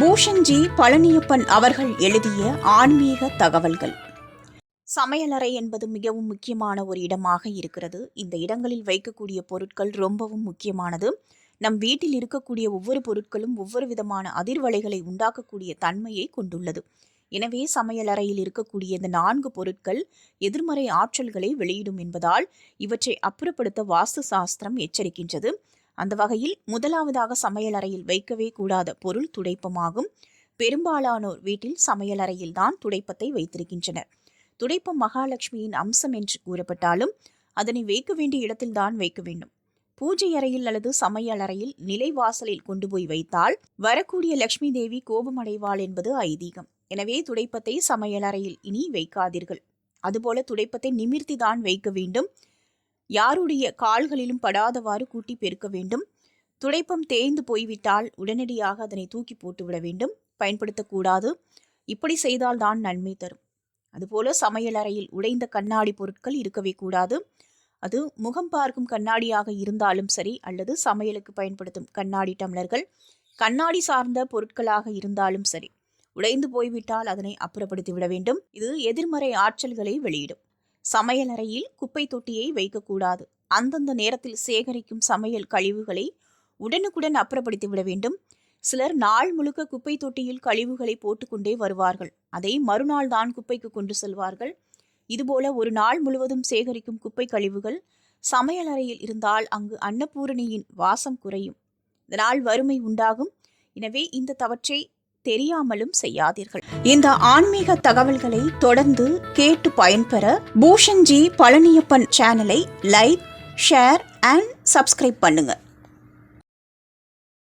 பூஷன்ஜி பழனியப்பன் அவர்கள் எழுதிய ஆன்மீக தகவல்கள். சமையலறை என்பது மிகவும் முக்கியமான ஒரு இடமாக இருக்கிறது. இந்த இடங்களில் வைக்கக்கூடிய பொருட்கள் ரொம்பவும் முக்கியமானது. நம் வீட்டில் இருக்கக்கூடிய ஒவ்வொரு பொருட்களும் ஒவ்வொரு விதமான அதிர்வலைகளை உண்டாக்கக்கூடிய தன்மையை கொண்டுள்ளது. எனவே சமையலறையில் இருக்கக்கூடிய இந்த நான்கு பொருட்கள் எதிர்மறை ஆற்றல்களை வெளியிடும் என்பதால் இவற்றை அப்புறப்படுத்த வாஸ்து சாஸ்திரம் எச்சரிக்கின்றது. அந்த வகையில் முதலாவதாக சமையலறையில் வைக்கவே கூடாத பொருள் துடைப்பமாகும். பெரும்பாலானோர் வீட்டில் சமையலறையில் தான் துடைப்பத்தை வைத்திருக்கின்றனர். துடைப்பம் மகாலட்சுமியின் அம்சம் என்று கூறப்பட்டாலும் அதனை வைக்க வேண்டிய இடத்தில்தான் வைக்க வேண்டும். பூஜை அறையில் அல்லது சமையலறையில் நிலைவாசலில் கொண்டு போய் வைத்தால் வரக்கூடிய லட்சுமி தேவி கோபமடைவாள் என்பது ஐதீகம். எனவே துடைப்பத்தை சமையலறையில் இனி வைக்காதீர்கள். அதுபோல துடைப்பத்தை நிமிர்த்தி தான் வைக்க வேண்டும். யாருடைய கால்களிலும் படாதவாறு கூட்டி பெருக்க வேண்டும். துடைப்பம் தேய்ந்து போய்விட்டால் உடனடியாக அதனை தூக்கி போட்டுவிட வேண்டும். பயன்படுத்தக்கூடாது. இப்படி செய்தால் தான் நன்மை தரும். அதுபோல சமையலறையில் உடைந்த கண்ணாடி பொருட்கள் இருக்கவே கூடாது. அது முகம் பார்க்கும் கண்ணாடியாக இருந்தாலும் சரி அல்லது சமையலுக்கு பயன்படுத்தும் கண்ணாடி டம்ளர்கள் கண்ணாடி சார்ந்த பொருட்களாக இருந்தாலும் சரி. உடைந்து போய்விட்டால் அதனை அப்புறப்படுத்தி விட வேண்டும். இது எதிர்மறை ஆற்றல்களை வெளியிடும். சமையலறையில் குப்பை தொட்டியை வைக்கக்கூடாது. அந்தந்த நேரத்தில் சேகரிக்கும் சமையல் கழிவுகளை உடனுக்குடன் அப்புறப்படுத்தி விட வேண்டும். சிலர் நாள் முழுக்க குப்பை தொட்டியில் கழிவுகளை போட்டுக்கொண்டே வருவார்கள். அதை மறுநாள் தான் குப்பைக்கு கொண்டு செல்வார்கள். இதுபோல ஒரு நாள் முழுவதும் சேகரிக்கும் குப்பை கழிவுகள் சமையலறையில் இருந்தால் அங்கு அன்னபூரணியின் வாசம் குறையும். இதனால் வறுமை உண்டாகும். எனவே இந்த தவற்றை தெரியாமலும் செய்யாதீர்கள். இந்த ஆன்மீக தகவல்களை தொடர்ந்து கேட்டு பயன்பெற பூஷன்ஜி பழனியப்பன் சேனலை லைக் ஷேர் அண்ட் சப்ஸ்கிரைப் பண்ணுங்கள்